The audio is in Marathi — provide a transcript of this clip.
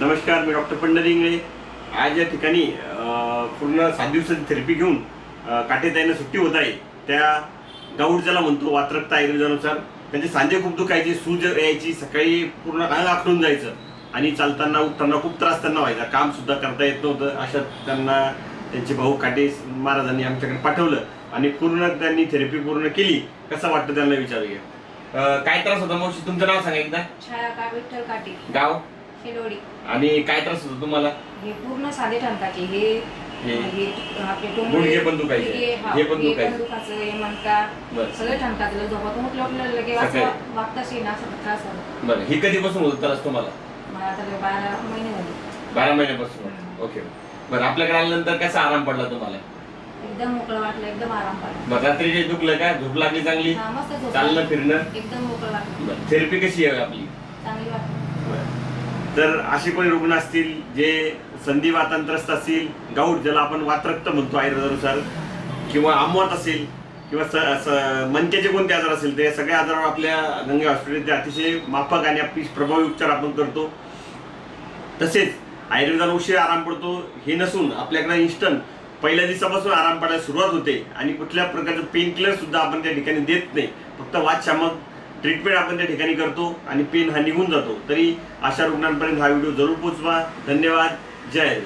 नमस्कार मी डॉक्टर पंढरी इंगळे. आज या ठिकाणी पूर्ण सात दिवसाची थेरपी घेऊन काटेताईनं सुट्टी होत आहे. त्या गाऊड ज्याला म्हणतो वात्रकता आयुर्वेदानुसार. त्यांचे सांधे खूप दुखायचे सूज यायची सकाळी पूर्ण अंग आखडून जायचं. आणि चालताना उठताना खूप त्रास त्यांना व्हायचा. काम सुद्धा करता येत नव्हतं. अशात त्यांना त्यांचे भाऊ काटे महाराजांनी आमच्याकडे पाठवलं. आणि पूर्ण त्यांनी थेरपी पूर्ण केली. कसं वाटतं त्यांना विचारूया? काय त्रास होता मावशी? तुमचं नाव सांगा एकदा. छाया का विठ्ठल काटे. गाव? आणि काय त्रास होतो तुम्हाला? हे पूर्ण साधे ठणकाचे हे हे. हे आपले गुडघे पण दुखायचे. हे हा, हे पण दुखायचे. दुखायचं हे मनका बरं. सगळे ठणकाचं. झोपातून उठलं उठलं लगे सकाळी. असं वागताच येईना असं त्रास झाला बरं. ही कधीपासून होत त्रास तुम्हाला? मला आता बारा महिने झाले. बारा महिन्यापासून. ओके. बरं आपल्याकडे आल्यानंतर कसा आराम पडला तुम्हाला? एकदम मोकळं वाटलं एकदम आराम पडला. बरं रात्री जे दुखलं का? झोप लागली चांगली? मस्त झोप चालणं. फिरणं? एकदम मोकळं वाटलं. थेरपी कशी आहे आपली? तर असे कोणी रुग्ण असतील जे संधी वातांत्रस्त असतील गाऊट ज्याला आपण वातरक्त म्हणतो आयुर्वेदानुसार किंवा आमवात असेल किंवा स- स- कोणते आजार असेल ते सगळ्या आजारावर आपल्या गंगे हॉस्पिटलचे अतिशय माफक आणि आपली प्रभावी उपचार आपण करतो. तसेच आयुर्वेदाला उशीर आराम पडतो हे नसून आपल्याकडे इन्स्टंट पहिल्या दिवसापासून आराम पडायला सुरुवात होते आणि कुठल्या प्रकारचं पेन किलर सुद्धा आपण त्या ठिकाणी देत नाही. फक्त वादशामक ट्रीटमेंट आपण त्या ठिकाणी करतो आणि पेन हा निघून जातो. तरी अशा रुग्णांपर्यंत हा व्हिडिओ जरूर पोचवा. धन्यवाद. जय